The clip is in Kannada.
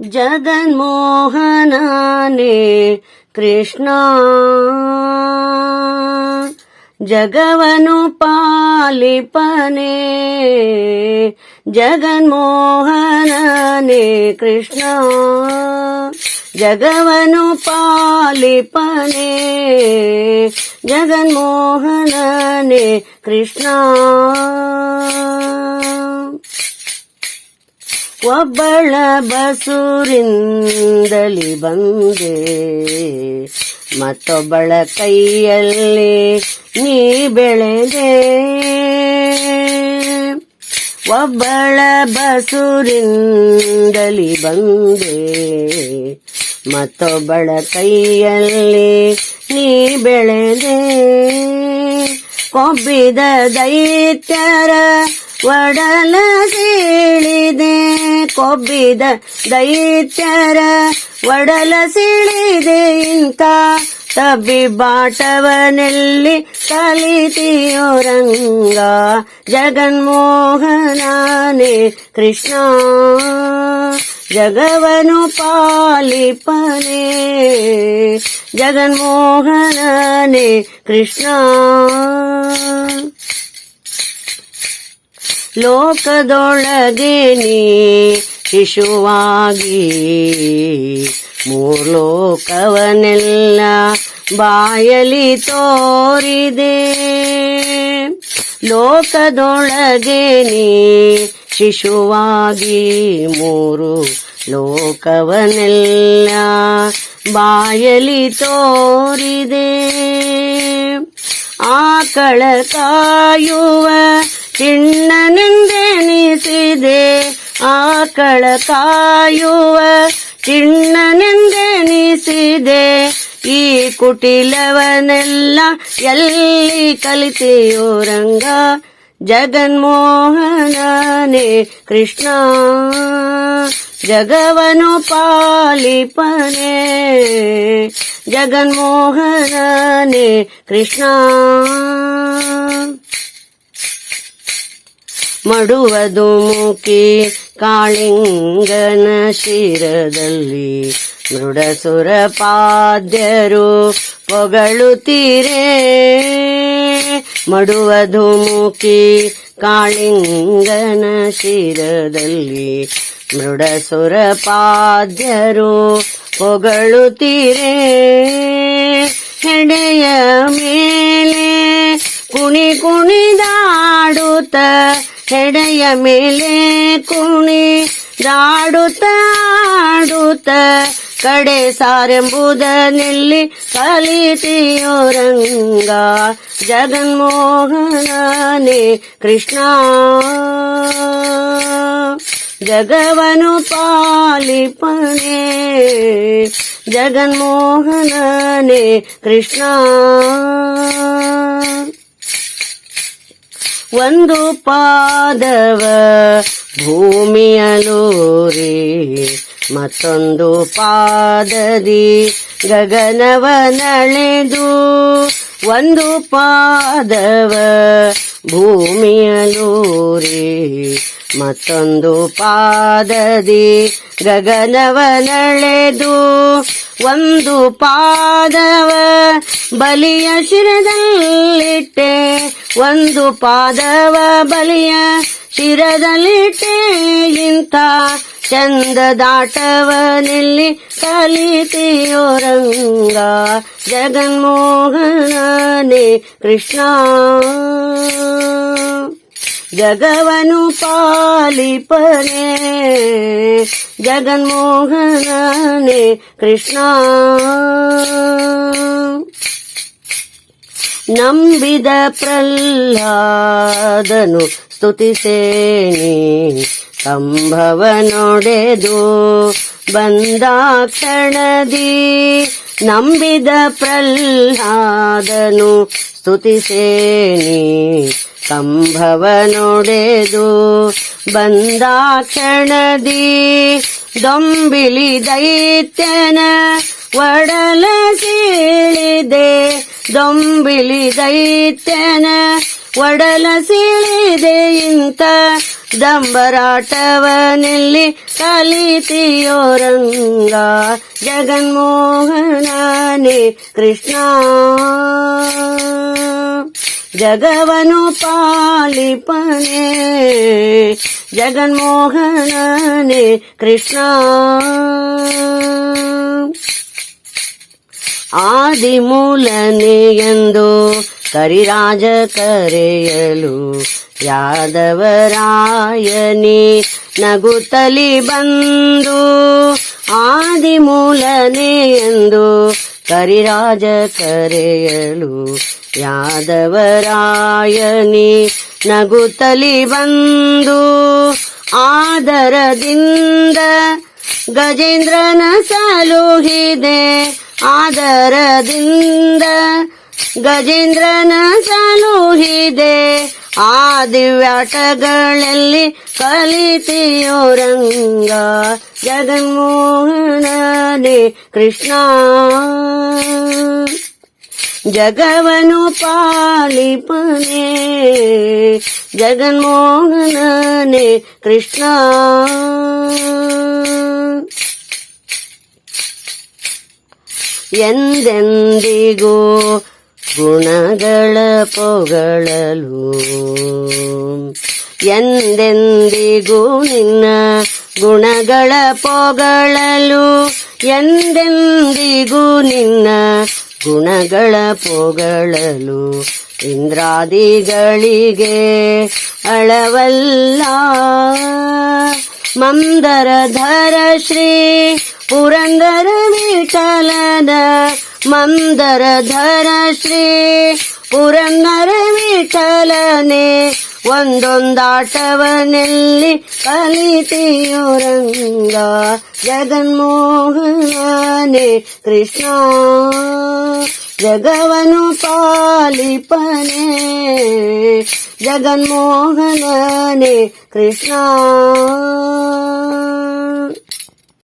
ಜಗನ್ಮೋಹನನೇ ಕೃಷ್ಣ ಜಗವನು ಪಾಲಿಪನೆ ಜಗನ್ಮೋಹನನೇ ಕೃಷ್ಣ ಜಗವನು ಪಾಲಿಪನೆ ಜಗನ್ಮೋಹನನೇ ಕೃಷ್ಣ ಒಬ್ಬಳ ಬಸೂರಿಂದಲಿ ಬಂದೆ. ಮತ್ತೊಬ್ಬಳ ಕೈಯಲ್ಲಿ ನೀ ಬೆಳೆದೆ. ಒಬ್ಬಳ ಬಸೂರಿಂದಲಿ ಬಂದೆ. ಮತ್ತೊಬ್ಬಳ ಕೈಯಲ್ಲಿ ನೀ ಬೆಳೆದೆ. ಕೊಬ್ಬಿದ ದೈತ್ಯರ ಒಡಲ ಸೀಳಿದೆ, ಕೊಬ್ಬಿದ ದೈತ್ಯರ ಒಡಲ ಸೀಳಿದೆ, ಇಂಥ ತಬ್ಬಿ ಕಲಿತಿಯೋ ರಂಗ ಜಗನ್ಮೋಹನಾನೇ ಕೃಷ್ಣ. ಜಗವನು ಪಾಲಿಪನೆ, ಜಗನ್ಮೋಹನನೇ ಕೃಷ್ಣ. ಲೋಕದೊಳಗೆ ನೀ ಶಿಶುವಾಗಿ ಮೂರ್ಲೋಕವನೆಲ್ಲ ಬಾಯಲಿ ತೋರಿದೆ. ಲೋಕದೊಳಗೆ ನೀ ಶಿಶುವಾಗಿ ಮೂರು ಲೋಕವನೆಲ್ಲ ಬಾಯಲಿ ತೋರಿದೆ. ಆಕಳ ಕಾಯುವ ಚಿಣ್ಣನೆಂದೆನಿಸಿದೆ ಆಕಳ ಕಾಯುವ ಚಿಣ್ಣನೆಂದೆನಿಸಿದೆ ಈ ಕುಟಿಲವನೆಲ್ಲ ಎಲ್ಲಿ ಕಲಿತೆಯೋ ರಂಗ ಜಗನ್ಮೋಹನನೇ ಕೃಷ್ಣ ಜಗವನು ಪಾಲಿಪನೆ ಜಗನ್ಮೋಹನನೇ ಕೃಷ್ಣ ಮಡುವದು ಮುಖಿ ಕಾಳಿಂಗನ ಶಿರದಲ್ಲಿ ಮೃಡಸುರ ಪಾದ್ಯರು ಪೊಗಳುತ್ತೀರೇ. ಮಡುವದು ಮುಖಿ ಕಾಳಿಂಗನ ಶಿರದಲ್ಲಿ ಮೃಡಸುರ ಪಾದ್ಯರು ಪೊಗಳುತ್ತೀರೇ. ಹೆಡೆಯ ಮೇಲೆ ಕುಣಿ ಕುಣಿದಾಡುತ್ತ ಹೆಡೆಯ ಮೇಲೆ ಕುಣಿ ದಾಡುತ್ತ ಆಡುತ್ತ, ಕಡೆ ಸಾರೆಂಬುದನೆಲ್ಲಿ ಕಲಿತಿಯೋ ರಂಗ, ಜಗನ್ಮೋಹನನೇ ಕೃಷ್ಣ. ಜಗವನು ಪಾಲಿಪನೆ, ಜಗನ್ಮೋಹನನೇ ಕೃಷ್ಣ. ಒಂದು ಪಾದವ ಭೂಮಿಯಲೂರಿ ಮತ್ತೊಂದು ಪಾದದಿ ಗಗನವ ನಳೆದು. ಒಂದು ಪಾದವ ಭೂಮಿಯಲೂರಿ ಮತ್ತೊಂದು ಪಾದದಿ ಗಗನವ ನಳೆದು. ಒಂದು ಪಾದವ ಬಲಿಯ ಶಿರದಲ್ಲಿಟ್ಟೆ ಒಂದು ಪಾದವ ಬಲಿಯ ಶಿರದಲ್ಲಿಟ್ಟೆ ಇಂಥ ಚಂದದಾಟವನೆಲ್ಲಿ ಕಲಿತೆಯೋ ರಂಗ ಜಗನ್ಮೋಹನೇ ಕೃಷ್ಣ. ಜಗವನು ಪಾಲಿಪನೆ ಜಗನ್ಮೋಹನೇ ಕೃಷ್ಣ. ನಂಬಿದ ಪ್ರಹ್ಲಾದನು ಸ್ತುತಿಸೇನಿ ಸಂಭವ ನೋಡೆದು ಬಂದ ಕ್ಷಣದಿ ನಂಬಿದ ಪ್ರಲ್ಲಾದನು ಸ್ತುತಿಸೇನಿ ಸಂಭವ ನೋಡೆದು ಬಂದ ಕ್ಷಣದಿ ದೊಂಬಿಲಿ ದೈತ್ಯನ ಒಡಲ ಸೀಳಿದೆ ದೊಂಬಿಲಿ ದೈತ್ಯನ ಒಡಲ ಸಿಳಿದೆ ಇಂಥ ದಂಬರಾಟವನೆಲ್ಲಿ ಕಲಿತಿಯೋರಂಗ ಜಗನ್ಮೋಹನನೇ ಕೃಷ್ಣ. ಜಗವನು ಪಾಲಿಪನೆ ಜಗನ್ಮೋಹನನೇ ಕೃಷ್ಣ. ಆದಿಮೂಲನೆ ಎಂದು ಕರಿರಾಜ ಕರೆಯಲು, ಯಾದವರಾಯನಿ ನಗುತ್ತಲಿ ಬಂದು ಆದಿಮೂಲನೆ ಎಂದು ಕರಿರಾಜ ಕರೆಯಲು, ಯಾದವರಾಯನಿ ನಗುತ್ತಲಿ ಬಂದು ಆದರದಿಂದ ಗಜೇಂದ್ರನ ಸಲುಹಿದೆ ಆದರದಿಂದ ಗಜೇಂದ್ರನ ಸಲುಹಿದೆ ಆ ದಿವ್ಯಾಟಗಳಲ್ಲಿ ಕಲಿತಿಯೋರಂಗ ಜಗನ್ಮೋಹನೇ ಕೃಷ್ಣ. ಜಗವನು ಪಾಲಿಪನೆ ಜಗನ್ಮೋಹನೇ ಕೃಷ್ಣ. ಎಂದೆಂದಿಗೂ ಗುಣಗಳ ಪೊಗಳಲು. ಎಂದೆಂದಿಗೂ ನಿನ್ನ ಗುಣಗಳ ಪೊಗಳಲು. ಎಂದೆಂದಿಗೂ ನಿನ್ನ ಗುಣಗಳ ಪೊಗಳಲು. ಇಂದ್ರಾದಿಗಳಿಗೆ ಅಳವಲ್ಲ. ಮಂದರಧರ ಶ್ರೀ ಪುರಂದರ ವಿಠಲನ ಮಂದರಧರ ಶ್ರೀ ಪುರಂದರ ವಿಠಲನೆ ಒಂದೊಂದಾಟವನೆಲ್ಲಿ ಕಲಿತಿಯೋರಂಗ ಜಗನ್ಮೋಹನೇ ಕೃಷ್ಣ ಜಗವನು ಪಾಲಿಪನೆ ಜಗನ್ಮೋಹನನೇ ಕೃಷ್ಣ